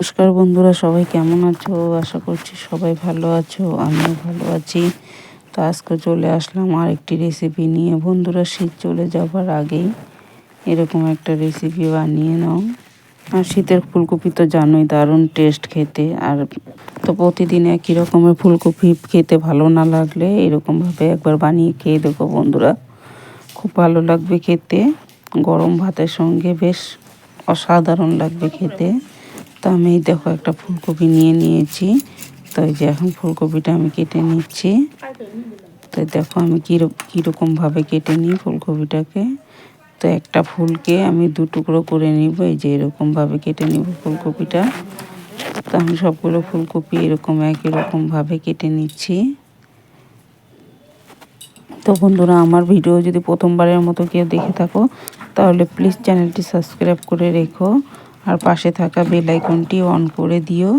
নমস্কার বন্ধুরা, সবাই কেমন আছো? আশা করছি সবাই ভালো আছো, আমিও ভালো আছি। তো আজকে চলে আসলাম আর একটি রেসিপি নিয়ে। বন্ধুরা, শীত চলে যাবার আগেই এরকম একটা রেসিপি বানিয়ে নাও। আর শীতের ফুলকপি তো জানোই, দারুণ টেস্ট খেতে। আর তো প্রতিদিন একই রকমের ফুলকপি খেতে ভালো না লাগলে এরকমভাবে একবার বানিয়ে খেয়ে দেখো বন্ধুরা। খুব ভালো লাগবে খেতে। গরম ভাতের সঙ্গে বেশ অসাধারণ লাগবে খেতে। তো আমি দেখো একটা ফুলকপি নিয়ে নিয়েছি। তো এই যে এখন ফুলকপিটা আমি কেটে নিচ্ছি। তো দেখো আমি কীরকমভাবে কেটে নিই ফুলকপিটাকে। তো একটা ফুলকে আমি দু টুকরো করে নিব, এই যে এরকমভাবে কেটে নিব ফুলকপিটা। তো আমি সবগুলো ফুলকপি এরকম একই রকমভাবে কেটে নিচ্ছি। তো বন্ধুরা, আমার ভিডিও যদি প্রথমবারের মতো কেউ দেখে থাকো, তাহলে প্লিজ চ্যানেলটি সাবস্ক্রাইব করে রেখো। আর পাশে থাকা বেল আইকনটি অন করে দিও।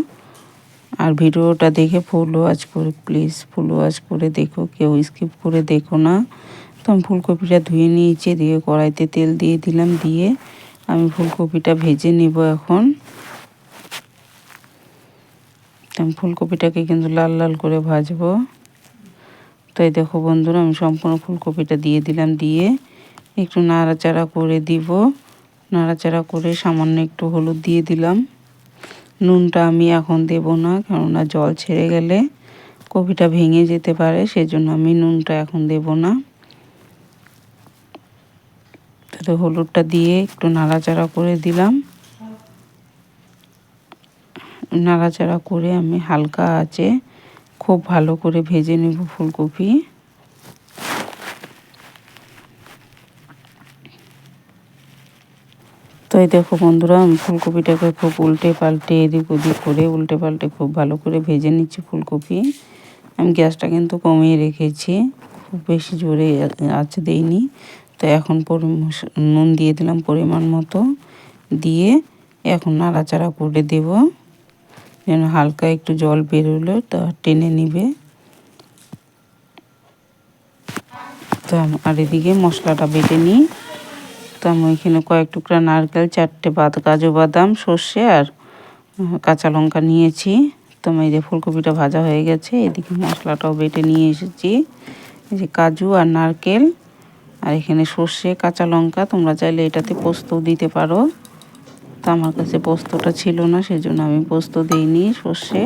আর ভিডিওটা দেখে ফুল ওয়াচ করে প্লিজ ফুল ওয়াচ করে দেখো, কেউ স্কিপ করে দেখো না। তো আমি ফুলকপিটা ধুয়ে নিয়েছি, দিয়ে কড়াইতে তেল দিয়ে দিলাম, দিয়ে আমি ফুলকপিটা ভেজে নেব এখন। আমি ফুলকপিটাকে কিন্তু লাল লাল করে ভাজবো। তাই দেখো বন্ধুরা, আমি সম্পূর্ণ ফুলকপিটা দিয়ে দিলাম, দিয়ে একটু নাড়াচাড়া করে দিব। নাড়াচাড়া করে সামান্য একটু হলুদ দিয়ে দিলাম। নুনটা আমি এখন দেব না, কেননা জল ছেড়ে গেলে কপিটা ভেঙে যেতে পারে, সেজন্য আমি নুনটা এখন দেব না। তাহলে হলুদটা দিয়ে একটু নাড়াচাড়া করে দিলাম। নাড়াচাড়া করে আমি হালকা আছে খুব ভালো করে ভেজে নেব ফুলকপি। তো এই দেখো বন্ধুরা, আমি ফুলকপিটাকে খুব উল্টে পাল্টে এদিক ওদিক করে, উল্টে পাল্টে খুব ভালো করে ভেজে নিচ্ছি ফুলকপি। আমি গ্যাসটা কিন্তু কমিয়ে রেখেছি, খুব বেশি জোরে আছে দেইনি। তো এখন নুন দিয়ে দিলাম পরিমাণ মতো, দিয়ে এখন নাড়াচাড়া করে দেব। যেন হালকা একটু জল বেরোলো, তা টেনে নিবে। তো আর এদিকে মশলাটা বেটে নিই। তো আমি কয়েক টুকরা নারকেল, চারটে বাদ, কাজু বাদাম, সর্ষে আর কাঁচা লঙ্কা নিয়েছি। তো এই যে ফুলকপিটা ভাজা হয়ে গেছে, এদিকে মশলাটাও বেটে নিয়ে এসেছি। এই যে কাজু আর নারকেল, আর এখানে সর্ষে, কাঁচা লঙ্কা, তোমরা চাইলে এটাতে পোস্তও দিতে পারো। তো আমার কাছে পোস্তটা ছিল না, সেজন্য আমি পোস্ত দিইনি, সর্ষে।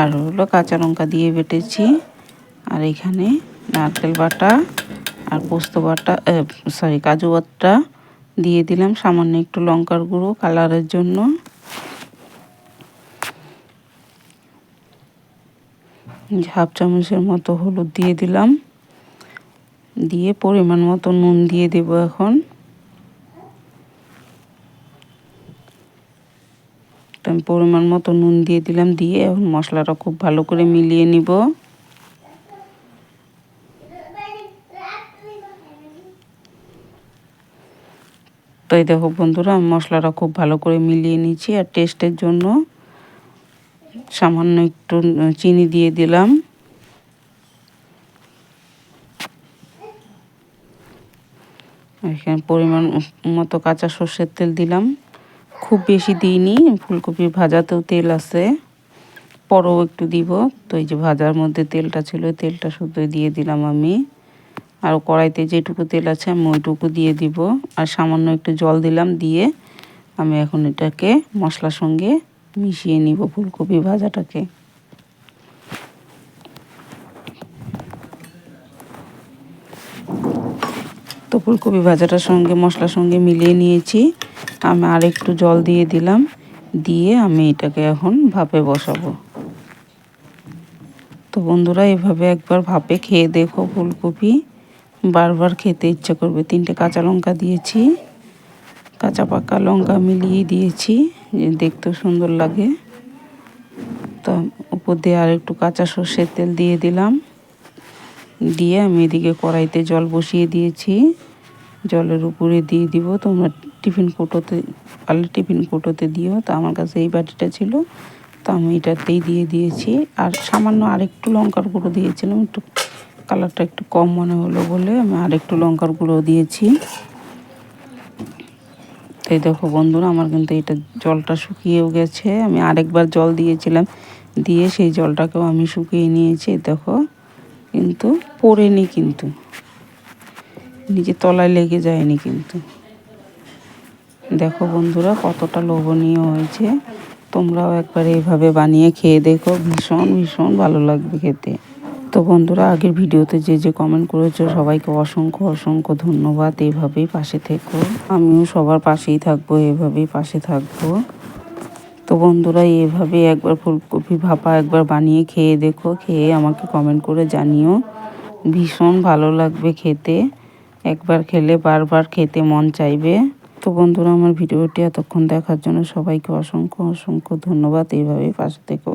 আর হলো কাঁচা লঙ্কা দিয়ে বেটেছি। আর এখানে নারকেল বাটা আর পোস্ত বাটা সরি কাজু বাটা দিয়ে দিলাম। সামান্য একটু লঙ্কার গুঁড়ো কালারের জন্য। হাফ চামচের মতো হলুদ দিয়ে দিলাম। দিয়ে পরিমাণ মতো নুন দিয়ে দেব এখন। পরিমাণ মতো নুন দিয়ে দিলাম। দিয়ে এখন মশলাটা খুব ভালো করে মিলিয়ে নিব। তো এই দেখো বন্ধুরা আমি মশলাটা খুব ভালো করে মিলিয়ে নিচ্ছি আর টেস্টের জন্য সামান্য একটু চিনি দিয়ে দিলাম। এখানে পরিমাণ মতো কাঁচা সর্ষের তেল দিলাম। খুব বেশি দিইনি ফুলকপি ভাজাতেও তেল আছে। পরও একটু দিব। তো এই যে ভাজার মধ্যে তেলটা ছিল, তেলটা শুধু দিয়ে দিলাম আমি। আর কড়াইতে যেটুকু তেল আছে আমি ওইটুকু দিয়ে দিব। আর সামান্য একটু জল দিলাম দিয়ে আমি এখন এটাকে মশলার সঙ্গে মিশিয়ে নিব ফুলকপি ভাজাটাকে। তো ফুলকপি ভাজাটার সঙ্গে, মশলার সঙ্গে মিলিয়ে নিয়েছি। আমি আর একটু জল দিয়ে দিলাম, দিয়ে আমি এটাকে এখন ভাপে বসাবো। তো বন্ধুরা, এভাবে একবার ভাপে খেয়ে দেখো ফুলকপি। বারবার খেতে ইচ্ছা করবে। তিনটে কাঁচা লঙ্কা দিয়েছি, কাঁচা পাকা লঙ্কা মিলিয়ে দিয়েছি, যে দেখতেও সুন্দর লাগে। তো উপর দিয়ে আর একটু কাঁচা সর্ষের তেল দিয়ে দিলাম। দিয়ে আমি এদিকে কড়াইতে জল বসিয়ে দিয়েছি। জলের উপরে দিয়ে দিব। তোমরা টিফিন কৌটোতে পারলে টিফিন কৌটোতে দিও। তো আমার কাছে এই বাটিটা ছিল। তো আমি এটাতেই দিয়ে দিয়েছি। আর সামান্য আরেকটু লঙ্কার গুঁড়ো দিয়েছিলাম। একটু কালারটা একটু কম মনে হলো বলে আমি আরেকটু লঙ্কার গুঁড়ো দিয়েছি। তাই দেখো বন্ধুরা, আমার কিন্তু এটা জলটা শুকিয়েও গেছে। আমি আরেকবার জল দিয়েছিলাম, দিয়ে সেই জলটাকেও আমি শুকিয়ে নিয়েছি দেখো। কিন্তু পড়েনি কিন্তু। নিচে তলায় লেগে যায়নি কিন্তু। দেখো বন্ধুরা, কতটা লোভনীয় হয়েছে। তোমরাও একবার এইভাবে বানিয়ে খেয়ে দেখো, ভীষণ ভীষণ ভালো লাগবে খেতে। তো বন্ধুরা, আগের ভিডিওতে যে যে কমেন্ট করেছ, সবাইকে অসংখ্য অসংখ্য ধন্যবাদ। এইভাবেই পাশে থেকো। আমিও সবার পাশেই থাকব, এভাবেই পাশে থাকব। তো বন্ধুরা এভাবে একবার ফুলকপি ভাপা একবার বানিয়ে খেয়ে দেখো, খেয়ে আমাকে কমেন্ট করে জানিও। ভীষণ ভালো লাগবে খেতে। একবার খেলে বারবার খেতে মন চাইবে। তো বন্ধুরা, আমার ভিডিওটি এতক্ষণ দেখার জন্য সবাইকে অসংখ্য অসংখ্য ধন্যবাদ। এইভাবেই পাশে থেকো।